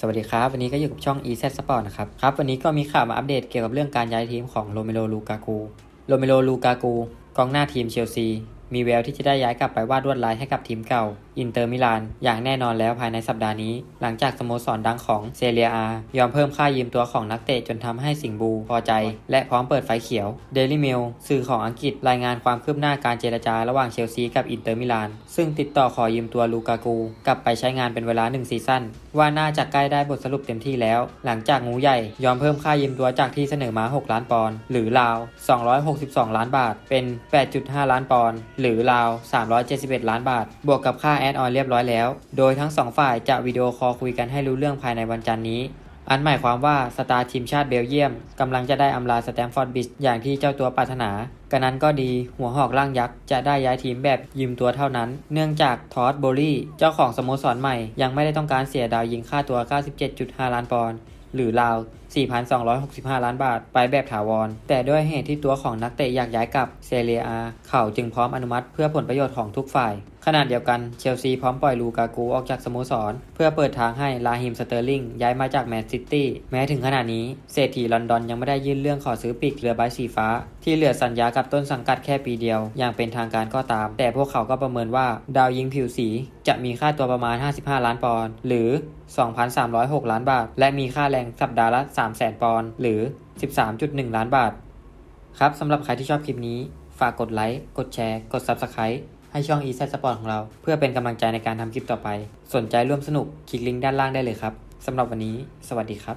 สวัสดีครับ วันนี้ก็อยู่กับช่อง EZ Sport นะครับครับ วันนี้ก็มีข่าวมาอัปเดตเกี่ยวกับเรื่องการย้ายทีมของโรเมโรลูกากูโรเมโรลูกากูกองหน้าทีมเชลซี มีแววที่จะได้ย้ายกลับไปวาดลวดลายให้กับทีมเก่า อินเตอร์มิลาน อย่างแน่นอนแล้วภายในสัปดาห์นี้ หลังจากสโมสรดังของเซเรียอา ยอมเพิ่มค่ายืมตัวของนักเตะจนทำให้สิงบูพอใจ และพร้อมเปิดไฟเขียว Daily Mail สื่อของอังกฤษรายงานความคืบหน้าการเจรจาระหว่างเชลซีกับอินเตอร์มิลาน ซึ่งติดต่อขอยืมตัวลูกากูกลับไปใช้งานเป็นเวลา1ซีซั่นว่าน่าจะใกล้ได้บทสรุปเต็มที่แล้ว หลังจากงูใหญ่ยอมเพิ่มค่ายืมตัวจากที่เสนอมา 6 ล้านปอนด์หรือราว 262 ล้านบาทเป็น 8.5 ล้านปอนด์หรือราว 371 ล้านบาท บวกกับค่าแอดออนเรียบร้อยแล้ว โดยทั้งสองฝ่ายจะวิดีโอคอลคุยกันให้รู้เรื่องภายในวันจันนี้ อันหมายความว่าสตาร์ทีมชาติเบลเยียมกำลังจะได้อำลาสแตมฟอร์ดบริดจ์อย่างที่เจ้าตัวปรารถนากันนั้นก็ดีหัวหอกล่างยักษ์จะได้ย้ายทีมแบบยืมตัวเท่านั้น เนื่องจากทอดโบลี่เจ้าของสโมสรใหม่ ยังไม่ได้ต้องการเสียดาวยิงค่าตัว 97.5 ล้านปอนด์ หรือราว 4,265 ล้านบาท ไปแบบถาวร แต่ด้วยเหตุที่ตัวของนักเตะอยากย้ายกลับเซเรียอาเขาจึงพร้อมอนุมัติเพื่อผลประโยชน์ของทุกฝ่าย ขณะเดียวกันเชลซีพร้อมปล่อยลูกากูออกจากสโมสร เพื่อเปิดทางให้ลาฮิมสเตอร์ลิงย้ายมาจากแมนซิตี้แม้ถึงขณะนี้เศรษฐีลอนดอนยังไม่ได้ยื่นเรื่องขอซื้อปีกเรือใบสีฟ้า ที่เหลือสัญญากับต้นสังกัดแค่ปีเดียว อย่างเป็นทางการก็ตาม แต่พวกเขาก็ประเมินว่าดาวยิงผิวสีจะมีค่าตัวประมาณ 55 ล้านปอนด์หรือ 2,306 ล้านบาท และมีค่าแรงสัปดาห์ละ300,000ปอนด์หรือ 13.1 ล้านบาท ครับสำหรับใครที่ชอบคลิปนี้ ฝากกดไลค์กดแชร์ กด Subscribe ให้ช่อง e z Sport ของเรา เพื่อเป็นกำลังใจในการทำคลิปต่อไป สนใจร่วมสนุกคลิกลิงก์ด้านล่างได้เลยครับสำหรับวันนี้ สวัสดีครับ